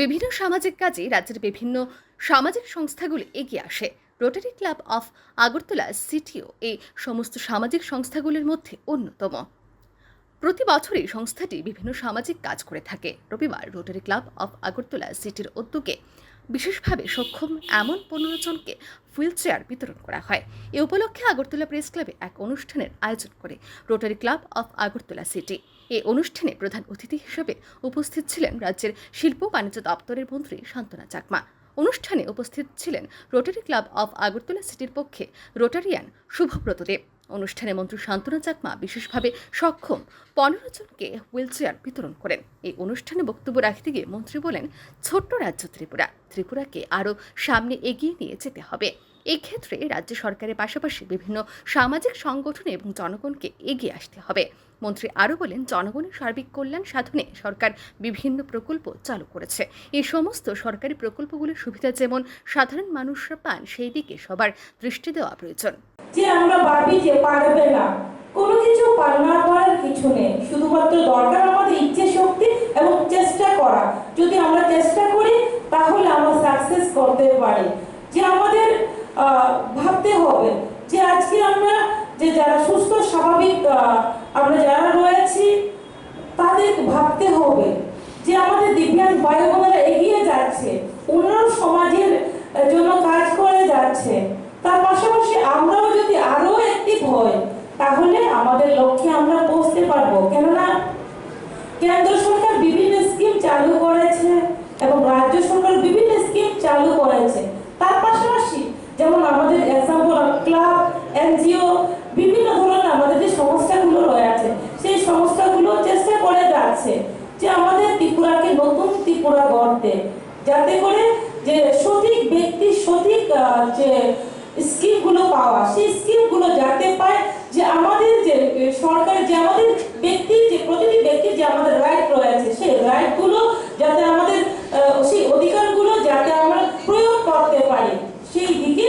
বিভিন্ন সামাজিক কাজে রাজ্যের বিভিন্ন সামাজিক সংস্থাগুলি এগিয়ে আসে। রোটারি ক্লাব অফ আগরতলা সিটিও এই সমস্ত সামাজিক সংস্থাগুলির মধ্যে অন্যতম। প্রতি বছরই সংস্থাটি বিভিন্ন সামাজিক কাজ করে থাকে। রবিবার রোটারি ক্লাব অফ আগরতলা সিটির উদ্যোগে বিশেষভাবে সক্ষম এমন পনেরো জনকে হুইল চেয়ার বিতরণ করা হয়। এ উপলক্ষে আগরতলা প্রেস ক্লাবে এক অনুষ্ঠানের আয়োজন করে rotary club of Agartala city. এ অনুষ্ঠানে প্রধান অতিথি হিসেবে উপস্থিত ছিলেন রাজ্যের শিল্প বাণিজ্য দপ্তরের মন্ত্রী শান্তনা চাকমা। অনুষ্ঠানে উপস্থিত ছিলেন রোটারি ক্লাব অফ আগরতলা সিটির পক্ষে রোটারিয়ান শুভব্রত দেব অনুষ্ঠানে মন্ত্রী শান্তনা চাকমা বিশেষভাবে সক্ষম। পনেরো জনকে হুইলচেয়ার বিতরণ করেন। এই অনুষ্ঠানে বক্তব্য রাখতে গিয়ে মন্ত্রী বলেন, ছোট্ট রাজ্য ত্রিপুরা। ত্রিপুরাকে আরও সামনে এগিয়ে নিয়ে যেতে হবে। এই ক্ষেত্রে রাজ্য সরকারের পাশাপাশি বিভিন্ন সামাজিক সংগঠন এবং জনগণকে এগিয়ে আসতে হবে। মন্ত্রী আরও বলেন, জনগণের সার্বিক কল্যাণ সাধনে সরকার বিভিন্ন প্রকল্প চালু করেছে। এই সমস্ত সরকারি প্রকল্পগুলির সুবিধা যেমন সাধারণ মানুষরা পান, সেই দিকে সবার দৃষ্টি দেওয়া প্রয়োজন। যে আমরা ভাবি যে পারবে না, কোনো কিছু পারার কিছু নেই। শুধুমাত্র দরকার আমাদের ইচ্ছে শক্তি এবং চেষ্টা করা। যদি আমরা চেষ্টা করি, তাহলে আমরা সাকসেস করতে পারি। যে আমাদের ভাবতে হবে যে আজকে আমরা যে যারা সুস্থ, স্বাভাবিক আমরা যারা রয়েছি, তাদের ভাবতে হবে যে আমাদের দিব্যাঙ্গ ভাই বোনেরা এগিয়ে যাচ্ছে, অন্যান্য সমাজের জন্য কাজ করে যাচ্ছে। তার পাশাপাশি আমরাও যদি আরও অ্যাক্টিভ হই, তাহলে আমাদের লক্ষ্যে আমরা পৌঁছতে পারব। কেননা কেন্দ্র সরকার বিভিন্ন স্কিম চালু করেছে এবং রাজ্য সরকার বিভিন্ন স্কিম চালু করেছে তার পাশাপাশি যেমন আমাদের এক্সাম্পল ক্লাব এনজিও বিভিন্ন ধরনের আমাদের যে সংস্থাগুলো রয়েছে সেই সংস্থাগুলো চেষ্টা করে যাচ্ছে যে আমাদের ত্রিপুরাকে নতুন ত্রিপুরা গড়তে। যাতে করে যে সঠিক ব্যক্তি সঠিক যে স্কিমগুলো পাওয়া, সেই স্কিমগুলো যাতে পায় যে আমাদের যে এ, সরকার যে আমাদের ব্যক্তি যে প্রতিটি ব্যক্তির যে আমাদের রাইট রয়েছে সেই রাইটগুলো যাতে আমাদের আহ, সেই অধিকারগুলো যাতে আমরা প্রয়োগ করতে পারি সেই দিকে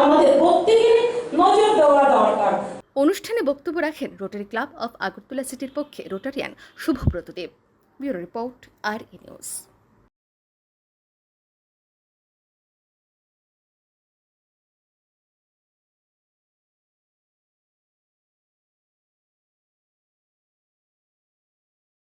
আমাদের প্রত্যেকের নজর দেওয়া দরকার অনুষ্ঠানে বক্তব্য রাখেন রোটারি ক্লাব অফ আগরতলা সিটির পক্ষে Rotarian Subhabrata Deb bureau report আর ই নিউজ।